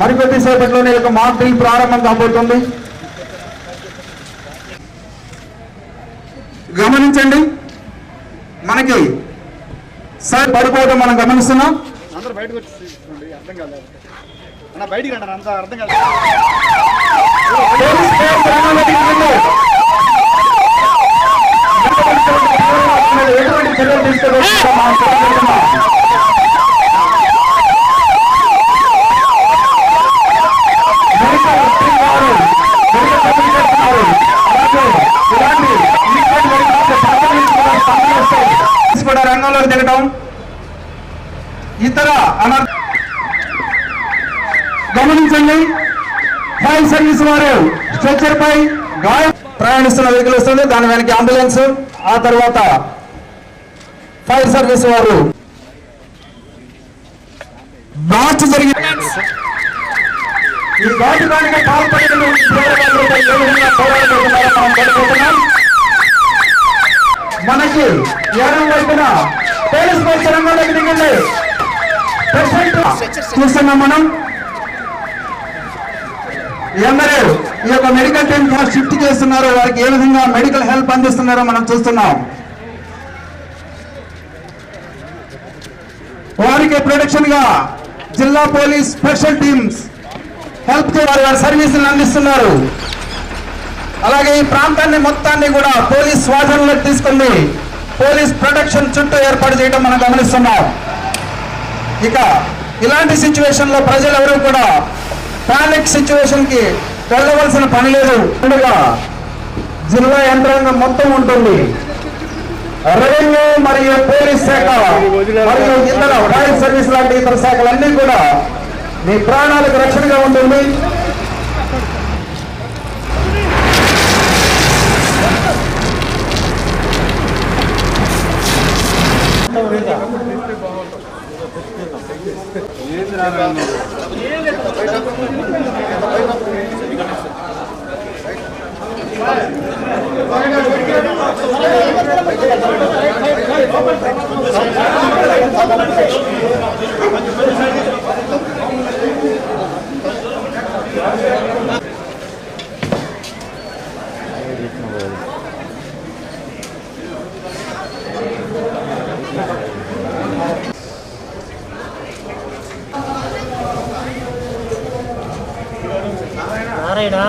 మరికొద్ది సేపట్లోనే యొక్క mock drill ప్రారంభం కాబోతుంది. గమనించండి మనకి సార్ పడిపోవడం మనం గమనిస్తున్నాం. అందరూ బయటకు వచ్చి అర్థం కాలేదు. అన్న బయటికి రండి అంత అర్థం కాలేదు. ఎటువంటి చర్యలు తీసుకోవాలో మనం తెలియజేస్తున్నాం. మెడికల్ టీం వారు, మెడికల్ టీం చేస్తున్నారు. అలాగే ఇలాంటి ఈక్వల్ మెడికల్ పర్ఫార్మెన్స్ కూడా సంబంధిస్తాయి. పోలీస్ కూడా రంగంలోకి దిగటం ఇతర అనర్ గమనించండి ఫైర్ సర్వీస్ వారు స్ట్రెచర్ పై గాయ ప్రయాణిస్తున్న వెహికల్ వస్తుంది. దాని వెనక అంబులెన్స్ ఆ తర్వాత ఫైర్ సర్వీస్ వారు బ్లాస్ట్ జరిగిన ఈ ఘాటు ఘాటుకానికి పాల్పడిన ఉగ్రవాదులపై ఏ విధంగా పోరాడుతున్నారో మనం పడిపోతున్నాం మనకి ఎడం వైపున పోలీస్ బస్ రంగంలోకి దిగండి. Present చూస్తున్నాం మనం. ఎందరూ ఈ యొక్క మెడికల్ టీమ్ షిఫ్ట్ చేస్తున్నారో వారికి ఏ విధంగా మెడికల్ హెల్ప్ అందిస్తున్నారో మనం చూస్తున్నాం. వారికి ప్రొడక్షన్గా జిల్లా పోలీస్ స్పెషల్ టీమ్స్ హెల్ప్ వారి వారి సర్వీసులు అందిస్తున్నారు. అలాగే ఈ ప్రాంతాన్ని మొత్తాన్ని కూడా పోలీస్ స్వాధీనంలోకి తీసుకుంది. పోలీస్ ప్రొటెక్షన్ చుట్టూ ఏర్పాటు చేయడం మనం గమనిస్తున్నాం. ఇక ఇలాంటి సిచ్యువేషన్లో ప్రజలు ఎవరు కూడా పానిక్ సిచ్యువేషన్కి వెళ్ళవలసిన పని లేదు. ముందుగా జిల్లా యంత్రాంగం మొత్తం ఉంటుంది. రెవెన్యూ మరియు పోలీస్ శాఖ మరియు ఇతర ఫైర్ సర్వీస్ లాంటి ఇతర శాఖలన్నీ కూడా మీ ప్రాణాలకు రక్షణగా ఉంటుంది. ఏంది யாரையடா